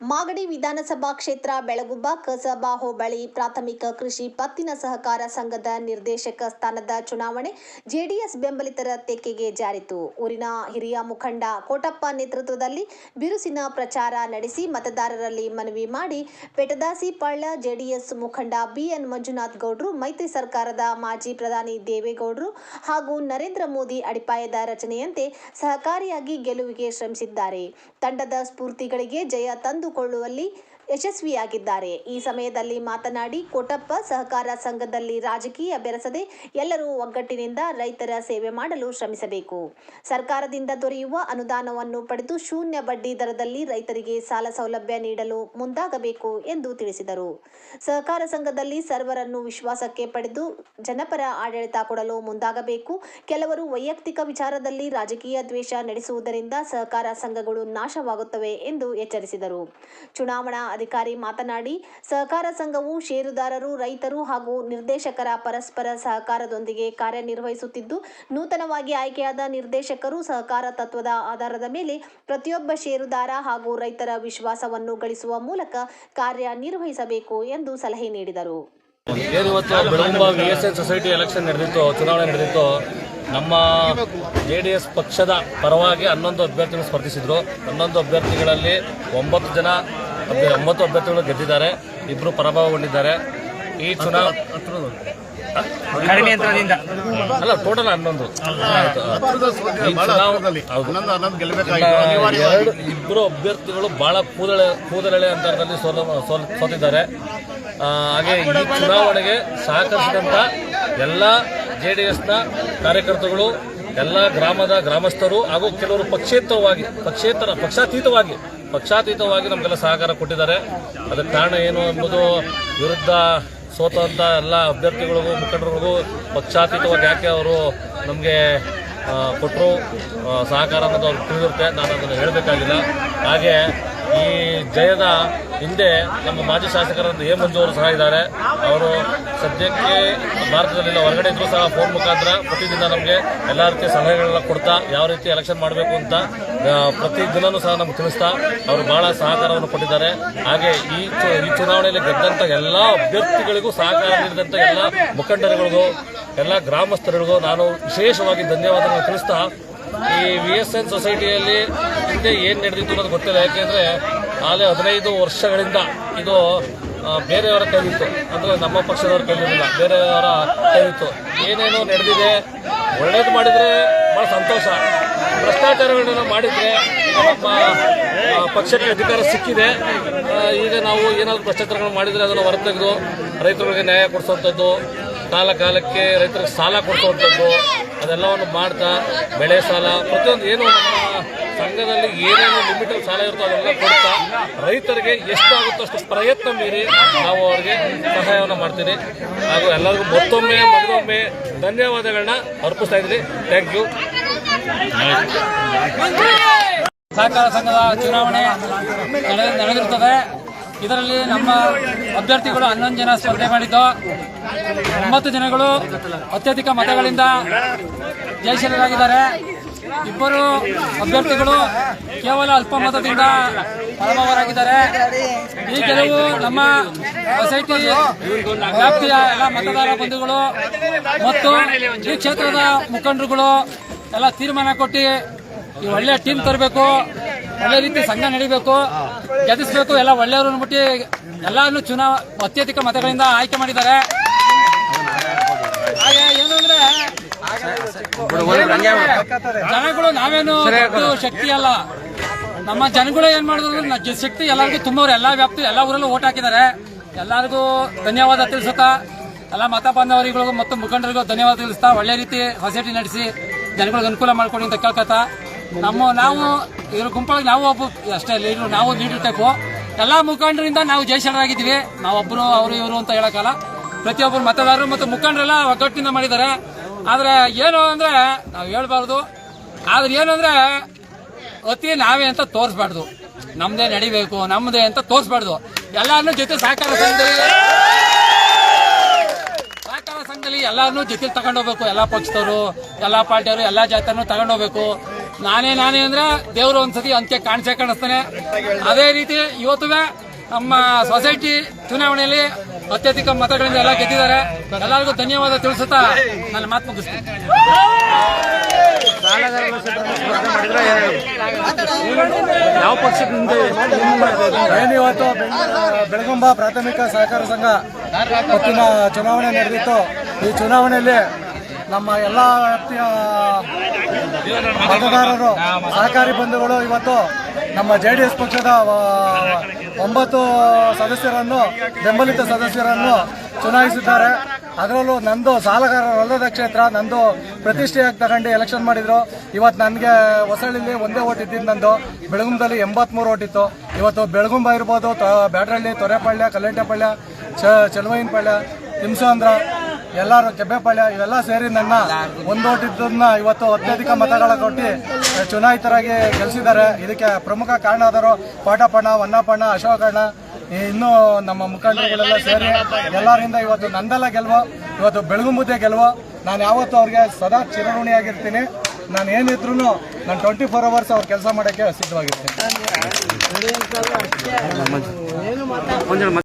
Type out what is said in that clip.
ಮಾಗಡಿ ವಿಧಾನಸಭಾ ಕ್ಷೇತ್ರ ಬೆಳಗುಂಬ ಕಸಬಾ ಹೋಬಳಿ ಪ್ರಾಥಮಿಕ ಕೃಷಿ ಪತ್ತಿನ ಸಹಕಾರ ಸಂಘದ ನಿರ್ದೇಶಕ ಸ್ಥಾನದ ಚುನಾವಣೆ ಜೆಡಿಎಸ್ ಬೆಂಬಲಿತರ ತೆಕ್ಕೆಗೆ ಜಾರಿತು. ಊರಿನ ಹಿರಿಯ ಮುಖಂಡ ಕೋಟಪ್ಪ ನೇತೃತ್ವದಲ್ಲಿ ಬಿರುಸಿನ ಪ್ರಚಾರ ನಡೆಸಿ ಮತದಾರರಲ್ಲಿ ಮನವಿ ಮಾಡಿ ಪೆಟದಾಸಿ ಪಾಳ್ಯ ಜೆಡಿಎಸ್ ಮುಖಂಡ ಬಿಎನ್ ಮಂಜುನಾಥ್ ಗೌಡ್ರು, ಮೈತ್ರಿ ಸರ್ಕಾರದ ಮಾಜಿ ಪ್ರಧಾನಿ ದೇವೇಗೌಡರು ಹಾಗೂ ನರೇಂದ್ರ ಮೋದಿ ಅಡಿಪಾಯದ ರಚನೆಯಂತೆ ಸಹಕಾರಿಯಾಗಿ ಗೆಲುವಿಗೆ ಶ್ರಮಿಸಿದ್ದಾರೆ. ತಂಡದ ಸ್ಫೂರ್ತಿಗಳಿಗೆ ಜಯ ತಂದುಕೊಳ್ಳುವಲ್ಲಿ ಯಶಸ್ವಿಯಾಗಿದ್ದಾರೆ. ಈ ಸಮಯದಲ್ಲಿ ಮಾತನಾಡಿ, ಕೋಟಪ್ಪ ಸಹಕಾರ ಸಂಘದಲ್ಲಿ ರಾಜಕೀಯ ಬೆರೆಸದೆ ಎಲ್ಲರೂ ಒಗ್ಗಟ್ಟಿನಿಂದ ರೈತರ ಸೇವೆ ಮಾಡಲು ಶ್ರಮಿಸಬೇಕು. ಸರ್ಕಾರದಿಂದ ದೊರೆಯುವ ಅನುದಾನವನ್ನು ಪಡೆದು ಶೂನ್ಯ ಬಡ್ಡಿ ದರದಲ್ಲಿ ರೈತರಿಗೆ ಸಾಲ ಸೌಲಭ್ಯ ನೀಡಲು ಮುಂದಾಗಬೇಕು ಎಂದು ತಿಳಿಸಿದರು. ಸಹಕಾರ ಸಂಘದಲ್ಲಿ ಸರ್ವರನ್ನು ವಿಶ್ವಾಸಕ್ಕೆ ಪಡೆದು ಜನಪರ ಆಡಳಿತ ಕೊಡಲು ಮುಂದಾಗಬೇಕು. ಕೆಲವರು ವೈಯಕ್ತಿಕ ವಿಚಾರದಲ್ಲಿ ರಾಜಕೀಯ ದ್ವೇಷ ನಡೆಸುವುದರಿಂದ ಸಹಕಾರ ಸಂಘಗಳು ನಾಶವಾಗುತ್ತವೆ ಎಂದು ಎಚ್ಚರಿಸಿದರು. ಚುನಾವಣಾ ಅಧಿಕಾರಿ ಮಾತನಾಡಿ, ಸಹಕಾರ ಸಂಘವು ಷೇರುದಾರರು, ರೈತರು ಹಾಗೂ ನಿರ್ದೇಶಕರ ಪರಸ್ಪರ ಸಹಕಾರದೊಂದಿಗೆ ಕಾರ್ಯನಿರ್ವಹಿಸುತ್ತಿದ್ದು, ನೂತನವಾಗಿ ಆಯ್ಕೆಯಾದ ನಿರ್ದೇಶಕರು ಸಹಕಾರ ತತ್ವದ ಆಧಾರದ ಮೇಲೆ ಪ್ರತಿಯೊಬ್ಬ ಷೇರುದಾರ ಹಾಗೂ ರೈತರ ವಿಶ್ವಾಸವನ್ನು ಗಳಿಸುವ ಮೂಲಕ ಕಾರ್ಯನಿರ್ವಹಿಸಬೇಕು ಎಂದು ಸಲಹೆ ನೀಡಿದರು. ಏನು ಇವತ್ತು Belagumba V S N society election ನಡೆದಿತ್ತು, ಚುನಾವಣೆ ನಡೆದಿತ್ತು, ನಮ್ಮ ಜೆ ಡಿ ಎಸ್ ಪಕ್ಷದ ಪರವಾಗಿ ಹನ್ನೊಂದು ಅಭ್ಯರ್ಥಿಗಳು ಸ್ಪರ್ಧಿಸಿದರು. ಹನ್ನೊಂದು ಅಭ್ಯರ್ಥಿಗಳಲ್ಲಿ ಒಂಬತ್ತು ಜನ ಒಂಬತ್ತು ಅಭ್ಯರ್ಥಿಗಳು ಗೆದ್ದಿದ್ದಾರೆ. ಇಬ್ಬರು ಪರಾಭವಗೊಂಡಿದ್ದಾರೆ. ಈ ಚುನಾವಣೆ ಕಡಿಮೆ ಯಂತ್ರದಿಂದ ಅಲ್ಲ ಟೋಟಲ್ ಹನ್ನೊಂದು. ಈ ಎರಡು ಇಬ್ಬರು ಅಭ್ಯರ್ಥಿಗಳು ಬಹಳ ಕೂದಳೆ ಕೂದಲೆಳೆ ಅಂತ ಸೋಲ ಸೋಲ್- ಸೋತಿದ್ದಾರೆ. ಆ, ಹಾಗೆ ಈ ಚುನಾವಣೆಗೆ ಸಹಕರಿಸಿದಂಥ ಎಲ್ಲ ಜೆ ಡಿ ಎಸ್ನ ಕಾರ್ಯಕರ್ತಗಳು ಎಲ್ಲ ಗ್ರಾಮದ ಗ್ರಾಮಸ್ಥರು ಹಾಗೂ ಕೆಲವರು ಪಕ್ಷೇತರವಾಗಿ ಪಕ್ಷೇತರ, ಪಕ್ಷಾತೀತವಾಗಿ ಪಕ್ಷಾತೀತವಾಗಿ ನಮಗೆಲ್ಲ ಸಹಕಾರ ಕೊಟ್ಟಿದ್ದಾರೆ. ಅದಕ್ಕೆ ಕಾರಣ ಏನು ಎಂಬುದು ವಿರುದ್ಧ ಸೋತಂಥ ಎಲ್ಲ ಅಭ್ಯರ್ಥಿಗಳಿಗೂ ಮುಖಂಡರಿಗೂ ಪಕ್ಷಾತೀತವಾಗಿ ಯಾಕೆ ಅವರು ನಮಗೆ ಕೊಟ್ಟರು ಸಹಕಾರ ಅನ್ನೋದು ಅವ್ರಿಗೆ ತಿಳಿದಿರುತ್ತೆ, ನಾನು ಅದನ್ನು ಹೇಳಬೇಕಾಗಿಲ್ಲ. ಹಾಗೆ ಈ ಜಯದ ಹಿಂದೆ ನಮ್ಮ ಮಾಜಿ ಶಾಸಕರಾದ ಎ ಮಂಜು ಅವರು ಸಹ ಇದ್ದಾರೆ. ಅವರು ಸದ್ಯಕ್ಕೆ ಭಾರತದಲ್ಲಿಲ್ಲ, ಹೊರಗಡೆ ಇದ್ರೂ ಸಹ ಫೋನ್ ಮುಖಾಂತರ ಪ್ರತಿದಿನ ನಮಗೆ ಎಲ್ಲ ರೀತಿಯ ಸಲಹೆಗಳನ್ನ ಕೊಡ್ತಾ, ಯಾವ ರೀತಿ ಎಲೆಕ್ಷನ್ ಮಾಡಬೇಕು ಅಂತ ಪ್ರತಿ ದಿನವೂ ಸಹ ನಮ್ಗೆ ತಿಳಿಸ್ತಾ, ಅವರು ಬಹಳ ಸಹಕಾರವನ್ನು ಕೊಟ್ಟಿದ್ದಾರೆ. ಹಾಗೆ ಈ ಈ ಚುನಾವಣೆಯಲ್ಲಿ ಗೆದ್ದಂಥ ಎಲ್ಲ ಅಭ್ಯರ್ಥಿಗಳಿಗೂ ಸಹಕಾರ ನೀಡಿದಂಥ ಎಲ್ಲ ಮುಖಂಡರುಗಳಿಗೂ ಎಲ್ಲ ಗ್ರಾಮಸ್ಥರಿಗೂ ನಾನು ವಿಶೇಷವಾಗಿ ಧನ್ಯವಾದಗಳನ್ನು ತಿಳಿಸ್ತಾ, ಈ ವಿ ಎಸ್ ಎನ್ ಸೊಸೈಟಿಯಲ್ಲಿ ಹಿಂದೆ ಏನು ನಡೆದಿತ್ತು ಅನ್ನೋದು ಗೊತ್ತಿಲ್ಲ. ಯಾಕೆಂದರೆ ಆಲೆ ಹದಿನೈದು ವರ್ಷಗಳಿಂದ ಇದು ಬೇರೆಯವರ ಕೈಲಿತ್ತು. ಅಂದರೆ ನಮ್ಮ ಪಕ್ಷದವರ ಕೈಲಿರಲಿಲ್ಲ. ಬೇರೆಯವರ ಕೈಲಿತ್ತು. ಏನೇನೋ ನಡೆದಿದೆ, ಒಳ್ಳೇದು ಮಾಡಿದರೆ ಭಾಳ ಸಂತೋಷ. ಭ್ರಷ್ಟಾಚಾರಗಳನ್ನ ಮಾಡಿದರೆ ನಮ್ಮ ಪಕ್ಷಕ್ಕೆ ಅಧಿಕಾರ ಸಿಕ್ಕಿದೆ. ಈಗ ನಾವು ಏನಾದರೂ ಭ್ರಷ್ಟಾಚಾರಗಳು ಮಾಡಿದರೆ ಅದನ್ನು ಹೊರತೆಗೆದು ರೈತರಿಗೆ ನ್ಯಾಯ ಕೊಡಿಸುವಂಥದ್ದು ಕಾಲ ಕಾಲಕ್ಕೆ ರೈತರಿಗೆ ಸಾಲ ಕೊಡಿಸುವಂಥದ್ದು ಅದೆಲ್ಲವನ್ನು ಮಾಡ್ತಾ ಬೆಳೆ ಸಾಲ, ಪ್ರತಿಯೊಂದು ಏನು ಸಂಘದಲ್ಲಿ ಏನೇನು ಲಿಮಿಟಲ್ಲಿ ಸಾಲ ಇರುತ್ತೋ ಅದೆಲ್ಲ ಕೊಡ್ತಾ ರೈತರಿಗೆ ಎಷ್ಟಾಗುತ್ತೋ ಅಷ್ಟು ಪ್ರಯತ್ನ ಮೀರಿ ನಾವು ಅವರಿಗೆ ಸಹಾಯವನ್ನು ಮಾಡ್ತೀನಿ ಹಾಗೂ ಎಲ್ಲರಿಗೂ ಮತ್ತೊಮ್ಮೆ ಮಗದೊಮ್ಮೆ ಧನ್ಯವಾದಗಳನ್ನ ಅರ್ಪಿಸ್ತಾ ಇದ್ದೀನಿ. ಥ್ಯಾಂಕ್ ಯು ಸಹಕಾರ ಸಂಘದ ಚುನಾವಣೆ ನಡೆದಿರ್ತದೆ. ಇದರಲ್ಲಿ ನಮ್ಮ ಅಭ್ಯರ್ಥಿಗಳು ಹನ್ನೊಂದು ಜನ ಸ್ಪರ್ಧೆ ಮಾಡಿದ್ದು. ಒಂಬತ್ತು ಜನಗಳು ಅತ್ಯಧಿಕ ಮತಗಳಿಂದ ಜಯಶೀಲರಾಗಿದ್ದಾರೆ ಇಬ್ಬರು ಅಭ್ಯರ್ಥಿಗಳು ಕೇವಲ ಅಲ್ಪ ಮತದಿಂದ ಪರಮವರಾಗಿದ್ದಾರೆ. ಈ ಕೆಲವು ನಮ್ಮ ಸೊಸೈಟಿ ವ್ಯಾಪ್ತಿಯ ಎಲ್ಲ ಮತದಾರ ಬಂಧುಗಳು ಮತ್ತು ಈ ಕ್ಷೇತ್ರದ ಮುಖಂಡರುಗಳು ಎಲ್ಲ ತೀರ್ಮಾನ ಕೊಟ್ಟು ಒಳ್ಳೆಯ ಒಳ್ಳೆ ಟೀಮ್ ತರಬೇಕು. ಒಳ್ಳೆ ರೀತಿ ಸಂಘ ನಡಿಬೇಕು. ಗೆಲ್ಲಿಸಬೇಕು ಎಲ್ಲ ಒಳ್ಳೆಯವರು ಅನ್ಬಿಟ್ಟು ಎಲ್ಲಾನು ಚುನಾವ ಅತ್ಯಧಿಕ ಮತಗಳಿಂದ ಆಯ್ಕೆ ಮಾಡಿದ್ದಾರೆ. ಹಾಗೆ ಏನು ಅಂದ್ರೆ ಜನಗಳು ನಾವೇನು ಶಕ್ತಿ ಅಲ್ಲ. ನಮ್ಮ ಜನಗಳು ಏನ್ ಮಾಡಿದ್ರು ಶಕ್ತಿ ಎಲ್ಲರಿಗೂ ತುಂಬವ್ರು ಎಲ್ಲಾ ವ್ಯಾಪ್ತಿ ಎಲ್ಲಾ ಊರಲ್ಲೂ ಓಟ್ ಹಾಕಿದ್ದಾರೆ. ಎಲ್ಲರಿಗೂ ಧನ್ಯವಾದ ತಿಳಿಸುತ್ತಾ ಎಲ್ಲ ಮತ ಬಾಂಧವರಿಗಳಿಗೂ ಮತ್ತು ಮುಖಂಡರಿಗೂ ಧನ್ಯವಾದ ತಿಳಿಸ್ತಾ ಒಳ್ಳೆ ರೀತಿ ಹೊಸಟಿ ನಡೆಸಿ ಜನಗಳಿಗೆ ಅನುಕೂಲ ಮಾಡ್ಕೊಡಿ ಅಂತ ಕೇಳ್ಕೊತಾ ನಮ್ಮ ನಾವು ಇವ್ರ ಗುಂಪೊಳಗೆ ನಾವು ಒಬ್ಬ ಅಷ್ಟೇ ಲೀಡ್ರು ನಾವು ಲೀಡರ್ ಎಲ್ಲ ಮುಖಂಡರಿಂದ ನಾವು ಜಯಶಾಲರಾಗಿದ್ದೀವಿ ನಾವೊಬ್ಬರು ಅವರು, ಇವರು ಅಂತ ಹೇಳೋಕ್ಕಲ್ಲ ಪ್ರತಿಯೊಬ್ಬರು ಮತದಾರರು ಮತ್ತು ಮುಖಂಡರೆಲ್ಲ ಒಗ್ಗಟ್ಟಿನಿಂದ ಮಾಡಿದ್ದಾರೆ. ಆದರೆ ಏನು ಅಂದರೆ ನಾವು ಹೇಳ್ಬಾರ್ದು. ಆದ್ರೆ ಏನು ಅಂದ್ರೆ ಅತಿ ನಾವೇ ಅಂತ ತೋರಿಸ್ಬಾರ್ದು. ನಮ್ಮದೇ ನಡಿಬೇಕು ನಮ್ಮದೇ ಅಂತ ತೋರಿಸ್ಬಾರ್ದು. ಎಲ್ಲಾರನ್ನೂ ಜೊತೆ ಸಹಕಾರ ಸಂಘದಲ್ಲಿ ಸಹಕಾರ ಸಂಘದಲ್ಲಿ ಎಲ್ಲರನ್ನೂ ಜೊತೆ ತಗೊಂಡೋಗ್ಬೇಕು ಎಲ್ಲ ಪಕ್ಷದವರು, ಎಲ್ಲ ಪಾರ್ಟಿಯವರು, ಎಲ್ಲ ಜಾತಿಯನ್ನು ತಗೊಂಡೋಗ್ಬೇಕು ನಾನೇ ನಾನೇ ಅಂದ್ರೆ ದೇವರು ಒಂದ್ಸತಿ ಅಂತ್ಯ ಕಾಣಿಸ ಕಾಣಿಸ್ತಾನೆ. ಅದೇ ರೀತಿ ಇವತ್ತು ನಮ್ಮ ಸೊಸೈಟಿ ಚುನಾವಣೆಯಲ್ಲಿ ಅತ್ಯಧಿಕ ಮತಗಳಿಂದ ಎಲ್ಲ ಗೆದ್ದಿದ್ದಾರೆ. ಎಲ್ಲರಿಗೂ ಧನ್ಯವಾದ ತಿಳಿಸುತ್ತಾ ನನ್ನ ಮಾತು ಮುಗಿಸ್ತೀನಿ. ಯಾವ ಪಕ್ಷದಿಂದ ಏನಿವತ್ತು ಬೆಳಗುಂಬ ಪ್ರಾಥಮಿಕ ಸಹಕಾರ ಸಂಘ ಚುನಾವಣೆ ನಡೆದಿತ್ತು. ಈ ಚುನಾವಣೆಯಲ್ಲಿ ನಮ್ಮ ಎಲ್ಲ ವ್ಯಾಪ್ತಿಯ ಮತದಾರರು ಸಹಕಾರಿ ಬಂಧುಗಳು ಇವತ್ತು ನಮ್ಮ ಜೆ ಡಿ ಎಸ್ ಪಕ್ಷದ ಒಂಬತ್ತು ಸದಸ್ಯರನ್ನು, ಬೆಂಬಲಿತ ಸದಸ್ಯರನ್ನು ಚುನಾಯಿಸಿದ್ದಾರೆ. ಅದರಲ್ಲೂ ನಂದು ಸಾಲಗಾರರಲ್ಲದ ಕ್ಷೇತ್ರ, ನಂದು ಪ್ರತಿಷ್ಠೆಯಾಗಿ ತಗೊಂಡು ಎಲೆಕ್ಷನ್ ಮಾಡಿದ್ರು. ಇವತ್ತು ನನಗೆ ಹೊಸಳ್ಳಿಲಿ ಒಂದೇ ಓಟ್ ಇದ್ದಿದ್ದು ನಂದು. ಬೆಳಗುಂಬದಲ್ಲಿ ಎಂಬತ್ಮೂರು ಓಟ್ ಇತ್ತು. ಇವತ್ತು ಬೆಳಗುಂಬ ಇರ್ಬೋದು ಬ್ಯಾಡ್ರಳ್ಳಿ ತೊರೆಪಾಳ್ಯ ಕಲ್ಲಂಟೆಪಾಳ್ಯ ಚ ಚಲುವೈನಪಾಳ್ಯ ತಿಮ್ಸಂದ್ರ ಎಲ್ಲರೂ ಕೆಬ್ಬೆಪಾಳ್ಯ ಇವೆಲ್ಲ ಸೇರಿ ನನ್ನ ಒಂದೋಟಿದ್ದನ್ನ ಇವತ್ತು ಅತ್ಯಧಿಕ ಮತಗಳ ಕೊಟ್ಟು ಚುನಾಯಿತರಾಗಿ ಗೆಲ್ಲಿಸಿದ್ದಾರೆ ಇದಕ್ಕೆ ಪ್ರಮುಖ ಕಾರಣ ಆದರು ಪಾಟಪಣ್ಣ ಹೊನ್ನಪಣ್ಣ ಅಶೋಕಣ್ಣ ಇನ್ನೂ ನಮ್ಮ ಮುಖಂಡರುಗಳೆಲ್ಲ ಸೇರಿ ಎಲ್ಲರಿಂದ ಇವತ್ತು ನಂದೆಲ್ಲ ಗೆಲ್ವೋ, ಇವತ್ತು ಬೆಳಗುಂಬುದ್ದೆ ಗೆಲ್ವೋ. ನಾನು ಯಾವತ್ತೂ ಅವ್ರಿಗೆ ಸದಾ ಚಿರಋಣಿಯಾಗಿರ್ತೀನಿ. ನಾನು ಏನಿದ್ರು ನಾನು ಟ್ವೆಂಟಿ ಫೋರ್ ಅವರ್ಸ್ ಅವ್ರ ಕೆಲಸ ಮಾಡೋಕ್ಕೆ ಸಿದ್ಧವಾಗಿರ್ತೀನಿ.